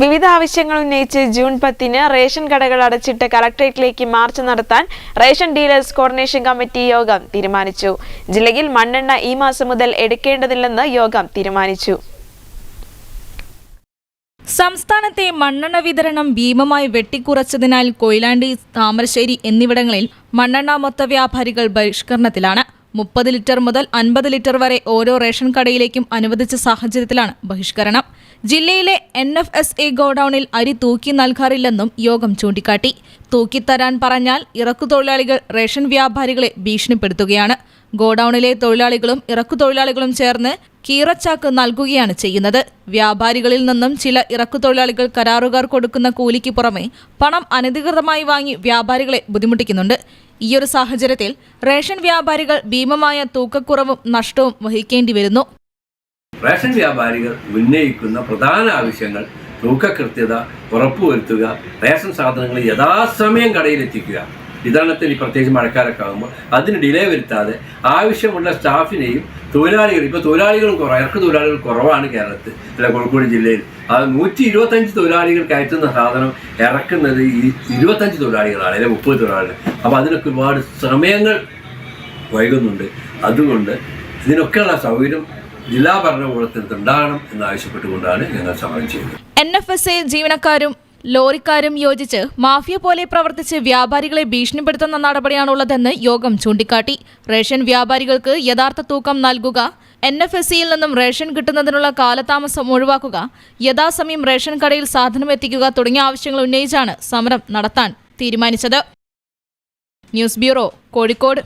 വിവിധ ആവശ്യങ്ങൾ ഉന്നയിച്ച് ജൂൺ പത്തിന് റേഷൻ കടകൾ അടച്ചിട്ട് കളക്ടറേറ്റിലേക്ക് മാർച്ച് നടത്താൻ റേഷൻ ഡീലേഴ്സ് കോർഡിനേഷൻ കമ്മിറ്റി യോഗം തീരുമാനിച്ചു. ജില്ലയിൽ മണ്ണെണ്ണ ഈ മാസം മുതൽ എടുക്കേണ്ടതില്ലെന്ന് യോഗം തീരുമാനിച്ചു. സംസ്ഥാനത്തെ മണ്ണെണ്ണ വിതരണം ഭീമമായി വെട്ടിക്കുറച്ചതിനാൽ കൊയിലാണ്ടി താമരശ്ശേരി എന്നിവിടങ്ങളിൽ മണ്ണെണ്ണ മൊത്ത വ്യാപാരികൾ ബഹിഷ്കരണത്തിലാണ്. മുപ്പത് ലിറ്റർ മുതൽ അൻപത് ലിറ്റർ വരെ ഓരോ റേഷൻ കടയിലേക്കും അനുവദിച്ച സാഹചര്യത്തിലാണ് ബഹിഷ്കരണം. ജില്ലയിലെ എൻ എഫ് എസ് എ ഗോഡൌണിൽ അരി തൂക്കി നൽകാറില്ലെന്നും യോഗം ചൂണ്ടിക്കാട്ടി. തൂക്കിത്തരാൻ പറഞ്ഞാൽ ഇറക്കുതൊഴിലാളികൾ റേഷൻ വ്യാപാരികളെ ഭീഷണിപ്പെടുത്തുകയാണ്. ഗോഡൌണിലെ തൊഴിലാളികളും ഇറക്കുതൊഴിലാളികളും ചേർന്ന് കീറച്ചാക്ക് നൽകുകയാണ് ചെയ്യുന്നത്. വ്യാപാരികളിൽ നിന്നും ചില ഇറക്കുതൊഴിലാളികൾ കരാറുകാർ കൊടുക്കുന്ന കൂലിക്ക് പുറമെ പണം അനധികൃതമായി വാങ്ങി വ്യാപാരികളെ ബുദ്ധിമുട്ടിക്കുന്നുണ്ട്. ഈയൊരു സാഹചര്യത്തിൽ റേഷൻ വ്യാപാരികൾ ഭീമമായ തൂക്കക്കുറവും നഷ്ടവും വഹിക്കേണ്ടി വരുന്നു. റേഷൻ വ്യാപാരികൾ ഉന്നയിക്കുന്ന പ്രധാന ആവശ്യങ്ങൾ തൂക്കകൃത്യത ഉറപ്പുവരുത്തുക റേഷൻ സാധനങ്ങൾ യഥാസമയം കടയിലെത്തിക്കുക. വിതരണത്തിന് ഈ പ്രത്യേകിച്ച് മഴക്കാലൊക്കെ ആകുമ്പോൾ അതിന് ഡിലേ വരുത്താതെ ആവശ്യമുള്ള സ്റ്റാഫിനെയും തൊഴിലാളികൾ ഇപ്പോൾ തൊഴിലാളികളും കുറവ്. ഇറക്ക് തൊഴിലാളികൾ കുറവാണ് കേരളത്തിൽ. അല്ല കോഴിക്കോട് ജില്ലയിൽ. അത് നൂറ്റി ഇരുപത്തഞ്ച് തൊഴിലാളികൾ കയറ്റുന്ന സാധനം ഇറക്കുന്നത് ഈ ഇരുപത്തഞ്ച് തൊഴിലാളികളാണ് അല്ലെങ്കിൽ മുപ്പത് തൊഴിലാളികൾ. അപ്പോൾ അതിനൊക്കെ ഒരുപാട് സമയങ്ങൾ വൈകുന്നുണ്ട്. അതുകൊണ്ട് ഇതിനൊക്കെയുള്ള സൗകര്യം ജില്ലാ ഭരണകൂടത്തിൽ ഉണ്ടാകണം എന്നാവശ്യപ്പെട്ടുകൊണ്ടാണ് ഞങ്ങൾ സമരം ചെയ്യുന്നത് എൻ എഫ് എസ് എ ജീവനക്കാരും ലോറിക്കാരും യോജിച്ച് മാഫിയ പോലെ പ്രവർത്തിച്ച് വ്യാപാരികളെ ഭീഷണിപ്പെടുത്തുന്ന നടപടിയാണുള്ളതെന്ന് യോഗം ചൂണ്ടിക്കാട്ടി. റേഷൻ വ്യാപാരികൾക്ക് യഥാർത്ഥ തൂക്കം നൽകുക എൻ എഫ് എസ് സിയിൽ നിന്നും റേഷൻ കിട്ടുന്നതിനുള്ള കാലതാമസം ഒഴിവാക്കുക യഥാസമയം റേഷൻ കടയിൽ സാധനം എത്തിക്കുക തുടങ്ങിയ ആവശ്യങ്ങൾ ഉന്നയിച്ചാണ് സമരം നടത്താൻ തീരുമാനിച്ചത്. News bureau Kozhikode.